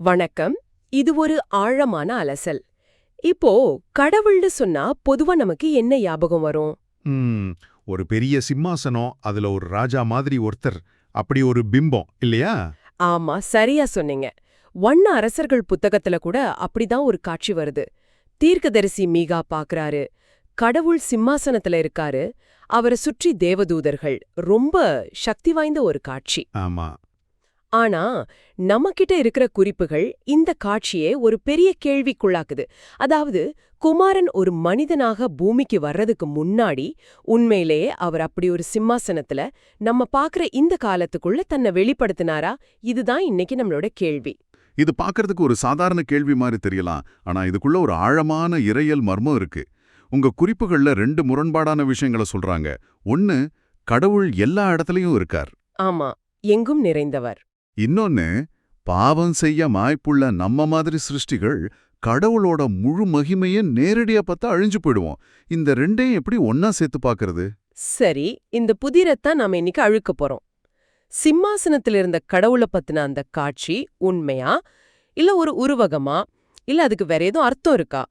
வணக்கம். இது ஒரு ஆழமான அலசல். இப்போ கடவுள்னு சொன்னா பொதுவா நமக்கு என்ன ஞாபகம் வரும்? ஒரு பெரிய சிம்மாசனம் அதுல ஒரு ராஜா மாதிரி ஒருத்தர். அப்படி ஒரு பிம்பம் இல்லையா? ஆமா சரியா சொன்னீங்க. ஒன்னு அரசர்கள் புத்தகத்துல கூட அப்படிதான் ஒரு காட்சி வருது. தீர்க்கதரிசி மீகா பாக்குறாரு. கடவுள் சிம்மாசனத்துல இருக்காரு. அவரை சுற்றி தேவதூதர்கள். ரொம்ப சக்தி வாய்ந்த ஒரு காட்சி. ஆமா. ஆனா நம்மகிட்ட இருக்கிற குறிப்புகள் இந்த காட்சியே ஒரு பெரிய கேள்விக்குள்ளாக்குது. அதாவது குமாரன் ஒரு மனிதனாக பூமிக்கு வர்றதுக்கு முன்னாடி உண்மையிலேயே அவர் அப்படி ஒரு சிம்மாசனத்துல நம்ம பாக்குற இந்த காலத்துக்குள்ள தன்னை வெளிப்படுத்தினாரா? இதுதான் இன்னைக்கு நம்மளோட கேள்வி. இது பார்க்கறதுக்கு ஒரு சாதாரண கேள்வி மாதிரி தெரியலாம். ஆனா இதுக்குள்ள ஒரு ஆழமான இறையல் மர்மம் இருக்கு. உங்க குறிப்புகள்ல ரெண்டு முரண்பாடான விஷயங்களை சொல்றாங்க. ஒன்னு கடவுள் எல்லா இடத்துலயும் இருக்கார். ஆமா எங்கும் நிறைந்தவர். இன்னொன்னு பாவம் செய்ய வாய்ப்புள்ள நம்ம மாதிரி சிருஷ்டிகள் கடவுளோட முழு மகிமையை நேரடியா பார்த்தா அழிஞ்சு போயிடுவோம். இந்த ரெண்டையும் எப்படி ஒன்னா சேர்த்து பார்க்கறது? சரி இந்த புதிரத்தான் நாம இன்னைக்கு அழுக்க போறோம். சிம்மாசனத்துல இருந்த கடவுளை பத்தின அந்த காட்சி உண்மையா? இல்ல ஒரு உருவகமா? இல்ல அதுக்கு வேற ஏதும் அர்த்தம் இருக்கா?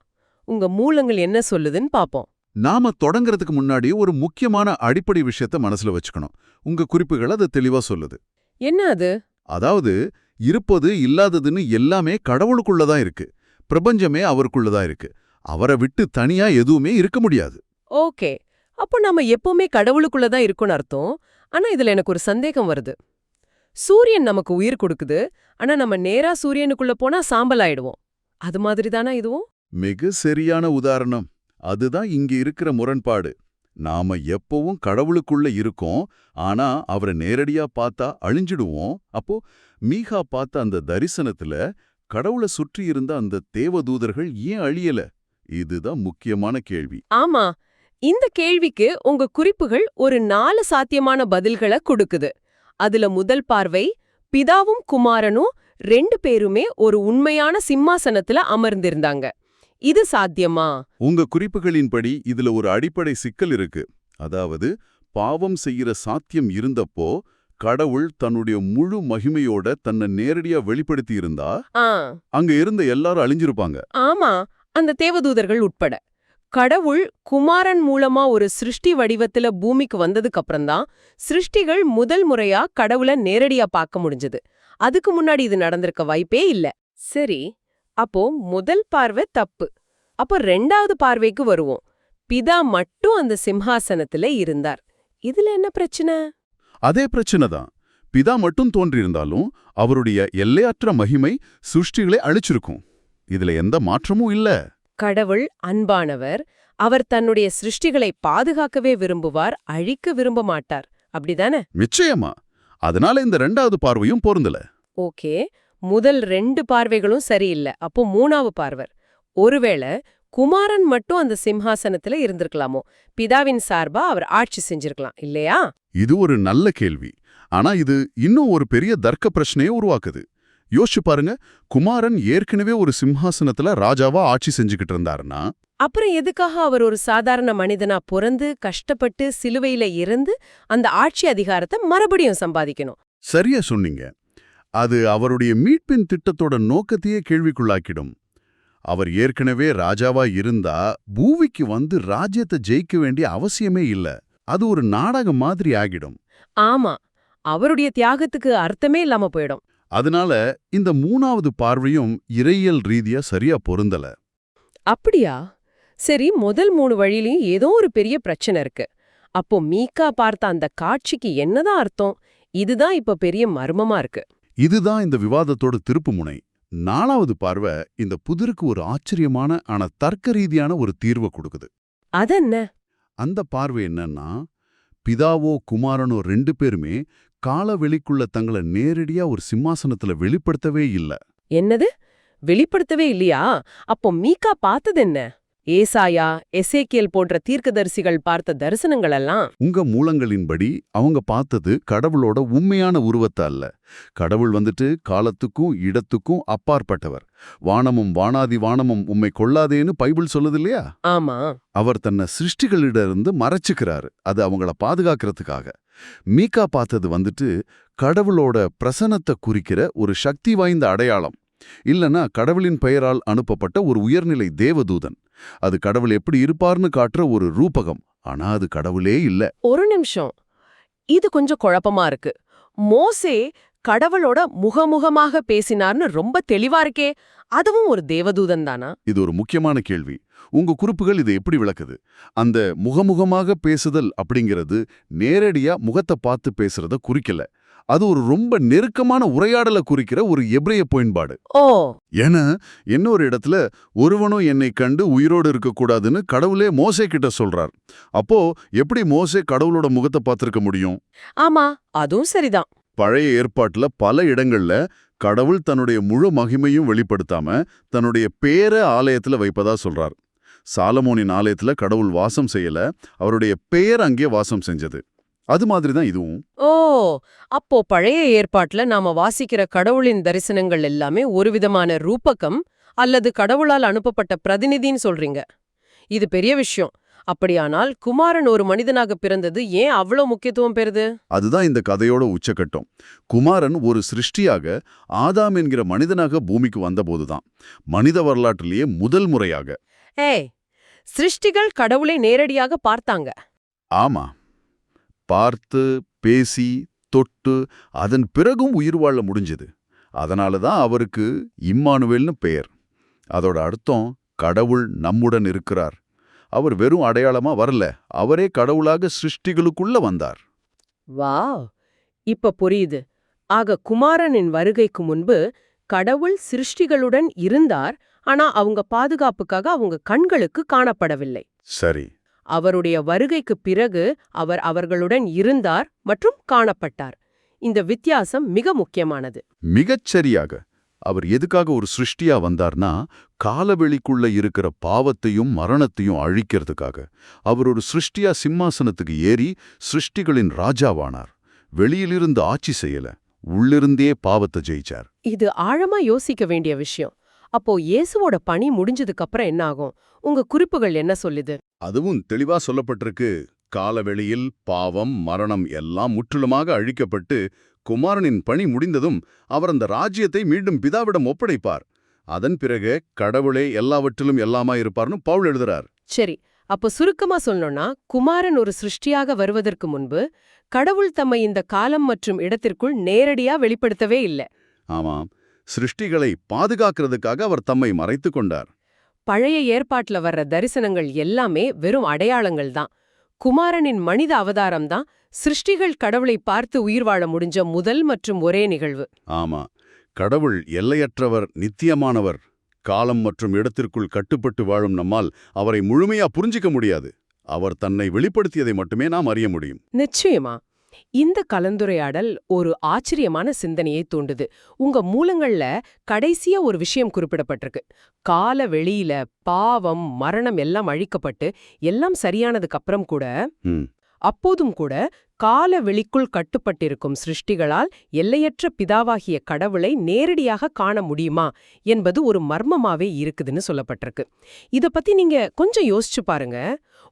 உங்க மூலங்கள் என்ன சொல்லுதுன்னு பாப்போம். நாம தொடங்கறதுக்கு முன்னாடி ஒரு முக்கியமான அடிப்படை விஷயத்த மனசுல வச்சுக்கணும். உங்க குறிப்புகள் அது தெளிவா சொல்லுது. என்ன அது? அதாவது இருப்பது இல்லாததுன்னு எல்லாமே கடவுளுக்குள்ளதான் இருக்கு. பிரபஞ்சமே அவருக்குள்ளதான் இருக்கு. அவரை விட்டு தனியா எதுவுமே இருக்க முடியாது. ஓகே. அப்போ நாம எப்பவுமே கடவுளுக்குள்ள தான் இருக்கோம்னு அர்த்தம். ஆனா இதுல எனக்கு ஒரு சந்தேகம் வருது. சூரியன் நமக்கு உயிர் கொடுக்குது. ஆனா நம்ம நேரா சூரியனுக்குள்ள போனா சாம்பல் ஆயிடுவோம். அது மாதிரி தானா இதுவும்? மிக சரியான உதாரணம். அதுதான் இங்க இருக்கிற முரண்பாடு. நாம எப்பவும் கடவுளுக்குள்ள இருக்கோம். ஆனா அவரை நேரடியா பார்த்தா அழிஞ்சிடுவோம். அப்போ மீகா பார்த்த அந்த தரிசனத்துல கடவுளை சுற்றி இருந்த அந்த தேவதூதர்கள் ஏன் அழியல? இதுதான் முக்கியமான கேள்வி. ஆமா. இந்த கேள்விக்கு உங்க குறிப்புகள் ஒரு நாலு சாத்தியமான பதில்களை கொடுக்குது. அதுல முதல் பார்வை பிதாவும் குமாரனும் ரெண்டு பேருமே ஒரு உண்மையான சிம்மாசனத்துல அமர்ந்திருந்தாங்க. இது சாத்தியமா? உங்க குறிப்புகளின்படி இதுல ஒரு அடிப்படை சிக்கல் இருக்கு. அதாவது பாவம் செய்யற சாத்தியம் இருந்தப்போ கடவுள் தன்னுடைய முழு மகிமையோட தன்னை நேரடியா வெளிப்படுத்தி இருந்தா ஆ. அங்க இருந்த எல்லாரும் அழிஞ்சிருப்பாங்க. ஆமா அந்த தேவதூதர்கள் உட்பட. கடவுள் குமாரன் மூலமா ஒரு சிருஷ்டி வடிவத்துல பூமிக்கு வந்ததுக்கு அப்புறம்தான் சிருஷ்டிகள் முதல் முறையா கடவுளை நேரடியா பார்க்க முடிஞ்சது. அதுக்கு முன்னாடி இது நடந்திருக்க வாய்ப்பே இல்ல. சரி அப்போ முதல் பார்வை தப்பு. அப்போ ரெண்டாவது பார்வைக்கு வருவோம். பிதா மட்டும் அந்த சிம்ஹாசனத்துல இருந்தார். இதுல என்ன பிரச்சனை? அதே பிரச்சனை தான். பிதா மட்டும் தோன்றியிருந்தாலும் அவருடைய எல்லையற்ற மகிமை சிருஷ்டிகளை அழிச்சிருக்கும். இதுல எந்த மாற்றமும் இல்ல. கடவுள் அன்பானவர் அவர் தன்னுடைய சிருஷ்டிகளை பாதுகாக்கவே விரும்புவார் அழிக்க விரும்ப மாட்டார். அப்படிதானே? நிச்சயமா. அதனால இந்த ரெண்டாவது பார்வையும் பொருந்தல. ஓகே. முதல் ரெண்டு பார்வைகளும் சரியில்லை. அப்போ மூணாவது பார்வர். ஒருவேளை குமாரன் மட்டும் அந்த சிம்ஹாசனத்துல இருந்திருக்கலாமோ? பிதாவின் சார்பா அவர் ஆட்சி செஞ்சிருக்கலாம் இல்லையா? இது ஒரு நல்ல கேள்வி. ஆனா இது இன்னும் ஒரு பெரிய தர்க்க பிரச்சனையை உருவாக்குது. யோசிச்சு பாருங்க குமாரன் ஏற்கனவே ஒரு சிம்ஹாசனத்துல ராஜாவா ஆட்சி செஞ்சுக்கிட்டு இருந்தாருன்னா? அப்புறம் எதுக்காக அவர் ஒரு சாதாரண மனிதனா பிறந்து கஷ்டப்பட்டு சிலுவையில இருந்து அந்த ஆட்சி அதிகாரத்தை மறுபடியும் சம்பாதிக்கணும்? சரியா சொன்னீங்க. அது அவருடைய மீட்பின் திட்டத்தோட நோக்கத்தையே கேள்விக்குள்ளாக்கிடும். அவர் ஏற்கனவே ராஜாவா இருந்தா பூவிக்கு வந்து ராஜ்யத்தை ஜெயிக்க வேண்டிய அவசியமே இல்ல. அது ஒரு நாடகம் மாதிரி ஆகிடும். ஆமா அவருடைய தியாகத்துக்கு அர்த்தமே இல்லாம போயிடும். அதனால இந்த மூணாவது பார்வையும் இறையியல் ரீதியா சரியா பொருந்தல. அப்படியா? சரி முதல் மூணு வழியிலயும் ஏதோ ஒரு பெரிய பிரச்சனை இருக்கு. அப்போ மீகா பார்த்த அந்த காட்சிக்கு என்னதான் அர்த்தம்? இதுதான் இப்ப பெரிய மர்மமா இருக்கு. இதுதான் இந்த விவாதத்தோட திருப்புமுனை நாலாவது பார்வை இந்த புதிருக்கு ஒரு ஆச்சரியமான ஆனா தர்க்க ரீதியான ஒரு தீர்வை கொடுக்குது. அதென்ன? அந்த பார்வை என்னன்னா பிதாவோ குமாரனோ ரெண்டு பேருமே கால வெளிக்குள்ள தங்களை நேரடியா ஒரு சிம்மாசனத்துல வெளிப்படுத்தவே இல்ல. என்னது? வெளிப்படுத்தவே இல்லையா? அப்போ மீகா பார்த்தது என்ன? ஏசாயா எசேக்கியல் போன்ற தீர்க்கதரிசிகள் பார்த்த தரிசனங்கள் எல்லாம் உங்க மூலங்களின்படி அவங்க பார்த்தது கடவுளோட உண்மையான உருவத்தை அல்ல. கடவுள் வந்துட்டு காலத்துக்கும் இடத்துக்கும் அப்பாற்பட்டவர். வானமும் வானாதி வானமும் உம்மை கொள்ளாதேன்னு பைபிள் சொல்லுது இல்லையா? ஆமா. அவர் தன்னை சிருஷ்டிகளிடமிருந்து மறைச்சுக்கிறாரு. அது அவங்கள பாதுகாக்கிறதுக்காக. மீகா பார்த்தது வந்துட்டு கடவுளோட பிரசனத்தை குறிக்கிற ஒரு சக்தி வாய்ந்த அடையாளம். இல்லனா கடவுளின் பெயரால் அனுப்பப்பட்ட ஒரு உயர்நிலை தேவதூதன். அது கடவுள் எப்படி இருப்பார்னு காட்டுற ஒரு ரூபகம். ஆனா அது கடவுளே இல்ல. ஒரு நிமிஷம். இது கொஞ்சம் குழப்பமா இருக்கு. மோசே கடவுளோட முகமுகமாக பேசினார்னு ரொம்ப தெளிவா இருக்கே அதுவும் ஒரு தேவதூதன் தானா? இது ஒரு முக்கியமான கேள்வி. உங்க குறிப்புகள் இதை எப்படி விளக்குது? அந்த முகமுகமாக பேசுதல் அப்படிங்கிறது நேரடியா முகத்தை பார்த்து பேசுறத குறிக்கல. அது ஒரு ரொம்ப நெருக்கமான உரையாடலை குறிக்கிற ஒரு எப்ரைய பயன்பாடு. ஓ. ஏன்னா இன்னொரு இடத்துல ஒருவனும் என்னை கண்டு உயிரோடு இருக்கக்கூடாதுன்னு கடவுளே மோசே கிட்ட சொல்றார். அப்போ எப்படி மோசே கடவுளோட முகத்தை பார்த்திருக்க முடியும்? ஆமா அதுவும் சரிதான். பழைய ஏற்பாட்டுல பல இடங்கள்ல கடவுள் தன்னுடைய முழு மகிமையும் வெளிப்படுத்தாம தன்னுடைய பேர ஆலயத்துல வைப்பதா சொல்றார். சாலமோனின் ஆலயத்துல கடவுள் வாசம் செய்யல அவருடைய பெயர் அங்கே வாசம் செஞ்சது. அது மாதிரி தான் இதுவும். ஓ அப்போ பழைய ஏற்பாட்டுல நாம வாசிக்கிற கடவுளின் தரிசனங்கள் எல்லாமே ஒரு விதமான ரூபகம் அல்லது கடவுளால் அனுப்பப்பட்ட பிரதிநிதின்னு சொல்றீங்க. இது பெரிய விஷயம். அப்படியானால் குமாரன் ஒரு மனிதனாக பிறந்தது ஏன் அவ்வளோ முக்கியத்துவம் பெறுது? அதுதான் இந்த கதையோட உச்சக்கட்டம். குமாரன் ஒரு சிருஷ்டியாக ஆதாம் என்கிற மனிதனாக பூமிக்கு வந்தபோதுதான். மனித வரலாற்றிலேயே முதல் முறையாக. ஏய் சிருஷ்டிகள் கடவுளை நேரடியாக பார்த்தாங்க. ஆமா. பார்த்து பேசி தொட்டு அதன் பிறகும் உயிர் வாழ முடிஞ்சது. அதனால தான் அவருக்கு இம்மானுவேல்னு பெயர். அதோட அர்த்தம் கடவுள் நம்முடன் இருக்கிறார். அவர் வெறும் அடையாளமா வரல அவரே கடவுளாக சிருஷ்டிகளுக்குள்ள வந்தார். வாவ்! இப்ப புரியுது. ஆக குமாரனின் வருகைக்கு முன்பு கடவுள் சிருஷ்டிகளுடன் இருந்தார் ஆனா அவங்க பாதுகாப்புக்காக அவங்க கண்களுக்கு காணப்படவில்லை. சரி. அவருடைய வருகைக்கு பிறகு அவர் அவர்களுடன் இருந்தார் மற்றும் காணப்பட்டார். இந்த வித்தியாசம் மிக முக்கியமானது. மிகச் சரியாக. அவர் எதுக்காக ஒரு சிருஷ்டியா வந்தார்னா காலவெளிக்குள்ள இருக்கிற பாவத்தையும் மரணத்தையும் அழிக்கிறதுக்காக. அவர் ஒரு சிருஷ்டியா சிம்மாசனத்துக்கு ஏறி சிருஷ்டிகளின் ராஜாவானார். வெளியிலிருந்து ஆட்சி செய்யல. உள்ளிருந்தே பாவத்தை ஜெயிச்சார். இது ஆழமா யோசிக்க வேண்டிய விஷயம். அப்போ இயேசுவோட பணி முடிஞ்சதுக்கு அப்புறம் என்ன ஆகும் உங்க குறிப்புகள் என்ன சொல்லுது? அதுவும் தெளிவா சொல்லப்பட்டிருக்கு. காலவெளியில் பாவம் மரணம் எல்லாம் முற்றிலுமாக அழிக்கப்பட்டு குமாரனின் பணி முடிந்ததும் அவர் அந்த ராஜ்யத்தை மீண்டும் பிதாவிடம் ஒப்படைப்பார். அதன் பிறகு கடவுளே எல்லாவற்றிலும் எல்லாமா இருப்பார்னு பவுல் எழுதுறார். சரி அப்போ சுருக்கமா சொல்லணும்னா குமாரன் ஒரு சிருஷ்டியாக வருவதற்கு முன்பு கடவுள் தம்மை இந்த காலம் மற்றும் இடத்திற்குள் நேரடியா வெளிப்படுத்தவே இல்ல. ஆமாம். சிருஷ்டிகளை பாதுகாக்கிறதுக்காக அவர் தம்மை மறைத்துக் கொண்டார். பழைய ஏற்பாட்டுல வர்ற தரிசனங்கள் எல்லாமே வெறும் அடையாளங்கள் தான். குமாரனின் மனித அவதாரம் தான் சிருஷ்டிகள் கடவுளை பார்த்து உயிர் வாழ முடிஞ்ச முதல் மற்றும் ஒரே நிகழ்வு. ஆமா கடவுள் எல்லையற்றவர் நித்தியமானவர். காலம் மற்றும் இடத்திற்குள் கட்டுப்பட்டு வாழும் நம்மால் அவரை முழுமையா புரிஞ்சிக்க முடியாது. அவர் தன்னை வெளிப்படுத்தியதை மட்டுமே நாம் அறிய முடியும். நிச்சயமா. இந்த கலந்துரையாடல் ஒரு ஆச்சரியமான சிந்தனையை தூண்டுது. உங்க மூலங்கள்ல கடைசியா ஒரு விஷயம் குறிப்பிடப்பட்டிருக்கு. கால வெளியில பாவம் மரணம் எல்லாம் அழிக்கப்பட்டு எல்லாம் சரியானதுக்கு அப்புறம் கூட அப்போதும் கூட கால வெளிக்குள் கட்டுப்பட்டிருக்கும் சிருஷ்டிகளால் எல்லையற்ற பிதாவாகிய கடவுளை நேரடியாக காண முடியுமா என்பது ஒரு மர்மமாவே இருக்குதுன்னு சொல்லப்பட்டிருக்கு. இத பத்தி நீங்க கொஞ்சம் யோசிச்சு பாருங்க.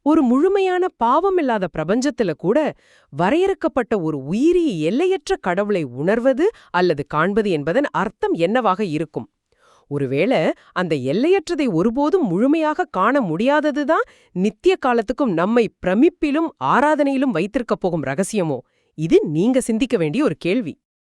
ஒரு முழுமையான பாவமில்லாத பிரபஞ்சத்துல கூட வரையறுக்கப்பட்ட ஒரு உயிரி எல்லையற்ற கடவுளை உணர்வது அல்லது காண்பது என்பதன் அர்த்தம் என்னவாக இருக்கும்? ஒருவேளை அந்த எல்லையற்றதை ஒருபோதும் முழுமையாக காண முடியாததுதான் நித்திய காலத்துக்கும் நம்மை பிரமிப்பிலும் ஆராதனையிலும் வைத்திருக்கப் போகும் ரகசியமோ? இது நீங்க சிந்திக்க வேண்டிய ஒரு கேள்வி.